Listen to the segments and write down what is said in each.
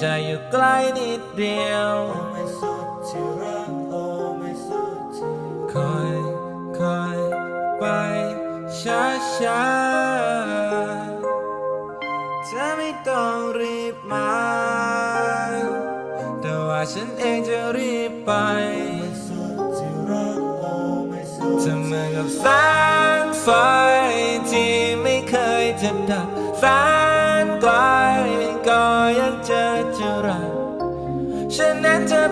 แต่ใจอยู่ใกล้นิดเดียวคอยคอยไปช้าช้าเธอไม่ต้องรีบมา แต่ว่าฉันเองจะรีบไปเธอเหมือนกับแสงไฟที่ไม่เคยจะดับแสน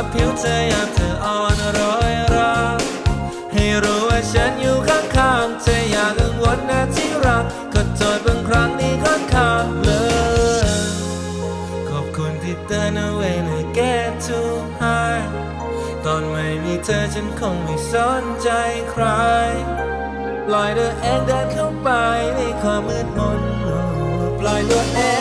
ไม่สัมผัสผิวเธอยามเธออ่อนร้อยราให้รู้ว่าฉันอยู่ข้างๆเธออย่ากังวลนะที่รักก็โทษบางครั้งที่ค่อนข้างเลยขอบคุณที่เตือนเอาไว้ใน get too high ตอนไม่มีเธอฉันคงไม่สนใจใครปล่อยตัวเองเดินเข้าไปในความมืดมนปล่อยตัวเอง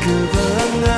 그건 나